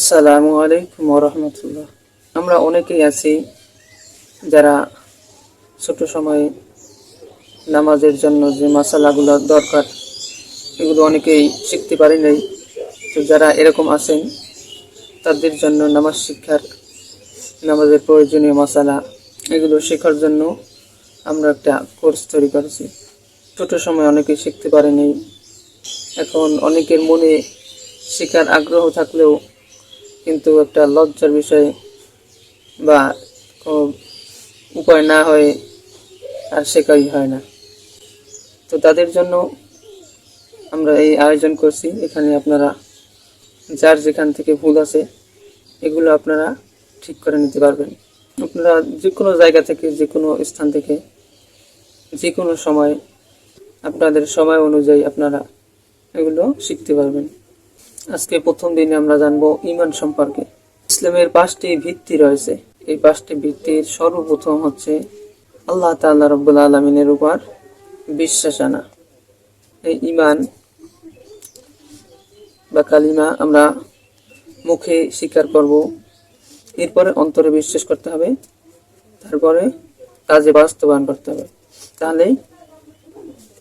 আসসালামু আলাইকুম রহমতুল্লাহ আমরা অনেকেই আছি যারা ছোট সময়ে নামাজের জন্য যে মশালাগুলো দরকার, এগুলো অনেকেই শিখতে পারি নাই। তো যারা এরকম আছেন, তাদের জন্য নামাজ শিক্ষার, নামাজের প্রয়োজনীয় মশালা এগুলো শেখার জন্য আমরা একটা কোর্স তৈরি করেছি। ছোট সময় অনেকেই শিখতে পারেনি। এখন অনেকের মনে শেখার আগ্রহ থাকলেও কিন্তু একটা লজ্জার বিষয় বা কোনো উপায় না হয়ে আর শেখাই হয় না। তো তাদের জন্য আমরা এই আয়োজন করছি। এখানে আপনারা যার যেখান থেকে ভুল আছে, এগুলো আপনারা ঠিক করে নিতে পারবেন। আপনারা যে কোনো জায়গা থেকে যে কোনো স্থান থেকে যে কোনো সময়, আপনাদের সময় অনুযায়ী আপনারা এগুলো শিখতে পারবেন। আজকে প্রথম দিনে আমরা জানব ইমান সম্পর্কে। ইসলামের পাঁচটি ভিত্তি রয়েছে। এই পাঁচটি ভিত্তির সর্বপ্রথম হচ্ছে আল্লাহ তাআলা রব্বুল আলমিনের উপর বিশ্বাস আনা। এই ইমান বা কালিমা আমরা মুখে স্বীকার করব। এরপরে অন্তরে বিশ্বাস করতে হবে। তারপরে কাজে বাস্তবায়ন করতে হবে। তাহলেই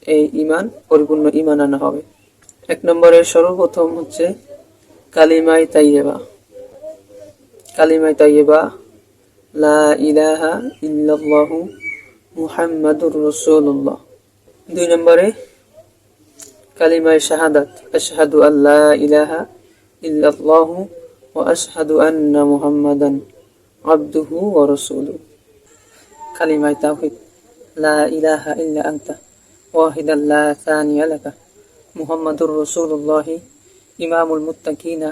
এই ইমান পরিপূর্ণ ইমান আনা হবে। এক নম্বরে সর্বপ্রথম হচ্ছে কালিমাই তাইয়েবা কালিমাই তাইয়েবা লা ইলাহা ইল্লাল্লাহু মুহাম্মাদুর রাসূলুল্লাহ। দুই নম্বরে কালিমায় শাহাদাত, আশহাদু আল্লা ইলাহা ইল্লাল্লাহু ওয়া আশহাদু আন্না মুহাম্মাদান আবদুহু ওয়া রাসূলুহু। কালিমায় তাওহীদ, লা ইলাহা ইল্লা আনতা, ওয়াহিদান লা থানিয়া লাকা। محمد رسول الله إمام المتقين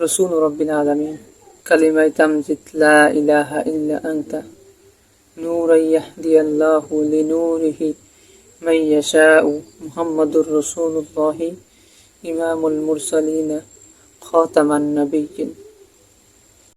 رسول رب العالمين. كلمة تمزت لا إله إلا أنت. نورا يهدي الله لنوره من يشاء. محمد رسول الله إمام المرسلين خاتم النبيين.